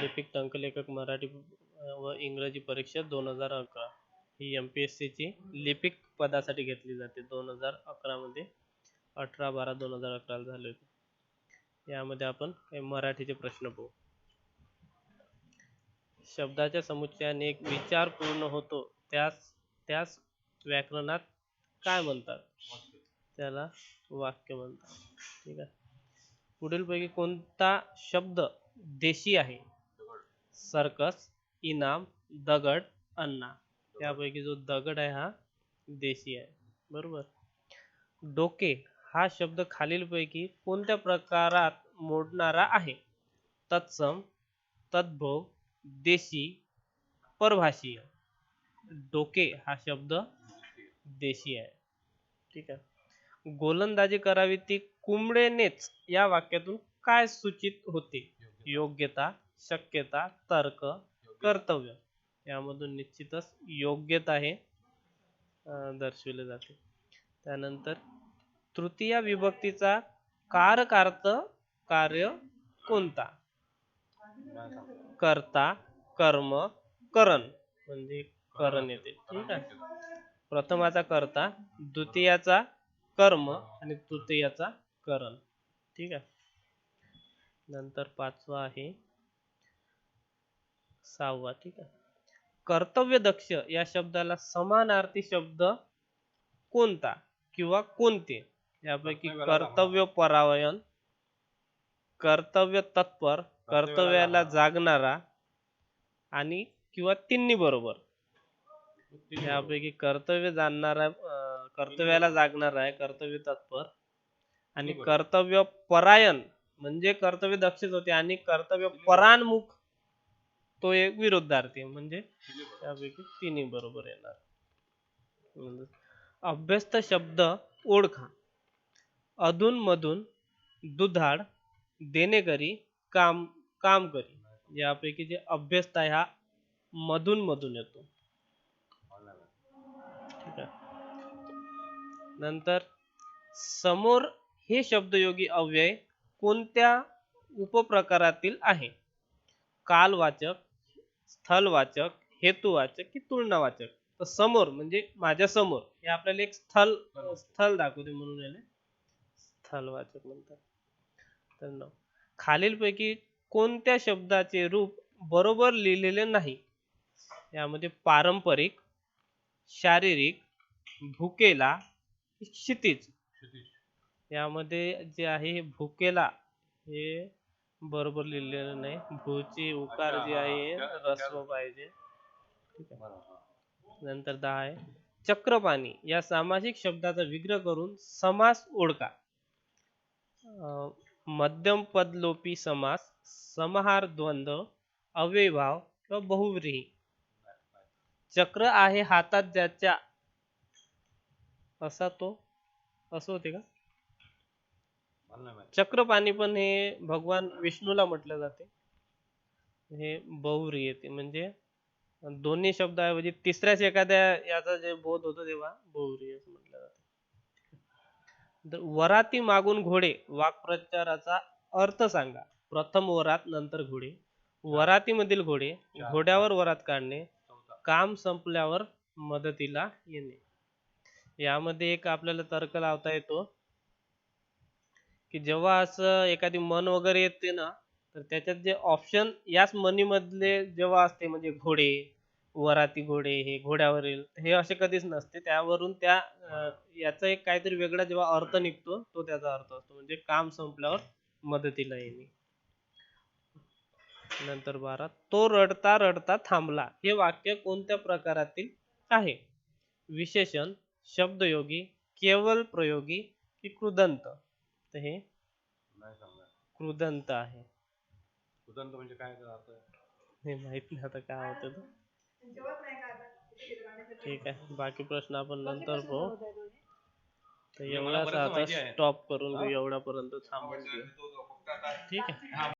लिपिक टंकलेखक मराठी व इंग्रजी परीक्षा दोन हजार अकरा. ही एम पी एस सीची लिपिक पदासाठी घेतली जाते. दोन हजार अकरामध्ये अठरा बारा दोन हजार अकराला झाले होते. यामध्ये आपण मराठीचे प्रश्न पाहू. शब्दाच्या समुच्चयाने एक विचार पूर्ण होतो. त्यास त्यास व्याकरणात काय म्हणतात? त्याला वाक्य म्हणतात. ठीक आहे. पुढीलपैकी कोणता शब्द देशी आहे? सर्कस इनाम दगड अण्णा. त्यापैकी जो दगड आहे हा देशी आहे. बरोबर? डोके हा शब्द खालीलपैकी कोणत्या प्रकारात मोडणारा आहे? तत्सम तद्भव देशी परभाषीय. डोके हा शब्द देशी आहे. ठीक आहे? गोलंदाजी करावी ती कुंबडेनेच या वाक्यातून काय सूचित होते? योग्यता शक्यता तर्क कर्तव्य यामधून निश्चितच योग्यता हे दर्शविले जाते. त्यानंतर तृतीय विभक्तीचा कारकार्थ कार्य कोणता? कर्ता कर्म करण. म्हणजे करण येते. ठीक आहे. प्रथमाचा कर्ता द्वितीयाचा कर्म आणि तृतीयाचा करण. ठीक आहे. नंतर पाचवा आहे. सहावा ठीक आहे. कर्तव्य दक्ष या शब्दाला समानार्थी शब्द कोणता किंवा कोणते? यापैकी कर्तव्य परायण कर्तव्य तत्पर कर्तव्याला जागणारा आणि किंवा तिन्ही बरोबर. यापैकी कर्तव्य जाणणारा कर्तव्याला जागणारा आहे कर्तव्य तत्पर. आणि कर्तव्य परायण म्हणजे कर्तव्य दक्षच होते आणि कर्तव्य पराणमुख तो एक विरुद्धार्थी म्हणजे त्यापैकी तिन्ही बरोबर येणार. म्हणजे अभ्यस्त शब्द ओळखा. अधून मधून दुधाड देणेकरी काम काम करी यापैकी जे अभ्यस्त आहे हा मधून मधून येतो. ठीक आहे. नंतर समोर हे शब्दयोगी अव्यय कोणत्या उपप्रकारातील आहे? कालवाचक स्थलवाचक हेतुवाचक की तुलनावाचक? तर समोर म्हणजे माझ्यासमोर हे आपल्याला एक स्थल स्थल दाखवते म्हणून याला स्थलवाचक म्हणतात. तर न खालीलपैकी कोणत्या शब्दाचे रूप बरोबर लिहिलेले नाही? यामध्ये पारंपरिक शारीरिक भुकेला क्षितिज. यामध्ये जे आहे हे भुकेला हे बरोबर लिहिलेलं नाही. भूची उकार जे आहे रस्व पाहिजे. नंतर दहा आहे. चक्रपाणी या सामासिक शब्दाचा विग्रह करून समास ओळखा. मध्यम मध्यम पदलोपी समास समाहार द्वंद्व अव्ययभाव किंवा बहुव्रीही. चक्र आहे हातात ज्याच्या असा तो असं होते का? चक्रपाणी पण हे भगवान विष्णूला म्हटलं जाते. हे बहुव्रीही येते म्हणजे दोन्ही शब्दाऐवजी तिसऱ्याच एखाद्या याचा जे बोध होतो तेव्हा बहुव्रीही असं म्हटलं जातं. तर वराती मागून घोडे वाक्प्रचाराचा अर्थ सांगा. प्रथम वरात नंतर घोडे. वरातीमधील घोडे घोड्यावर वरात काढणे. काम संपल्यावर मदतीला येणे. यामध्ये एक आपल्याला तर्क लावता येतो. की जेव्हा असं एखादी मन वगैरे येते ना तर त्याच्यात जे ऑप्शन याच मनीमधले जेव्हा असते म्हणजे घोडे वराती घोडे हे घोड्यावरील हे असे कधीच नसते. त्यावरून त्या याचा एक काहीतरी वेगळा जेव्हा अर्थ निघतो तो त्याचा अर्थ असतो. म्हणजे काम संपल्यावर मदतीला येणे. नंतर बारा तो रडता रडता थांबला. हे वाक्य कोणत्या प्रकारातील आहे? विशेषण शब्दयोगी केवल प्रयोगी की कृदंत तर हे? कृदंत आहे म्हणजे काय त्याचा अर्थ हे माहित नाही आता काय होतं ते. ठीक आहे बाकी प्रश्न आपण नंतर पाहू. तर एवढाच आता स्टॉप करून घेऊ एवढ्यापर्यंत थांबून घेऊ. ठीक आहे.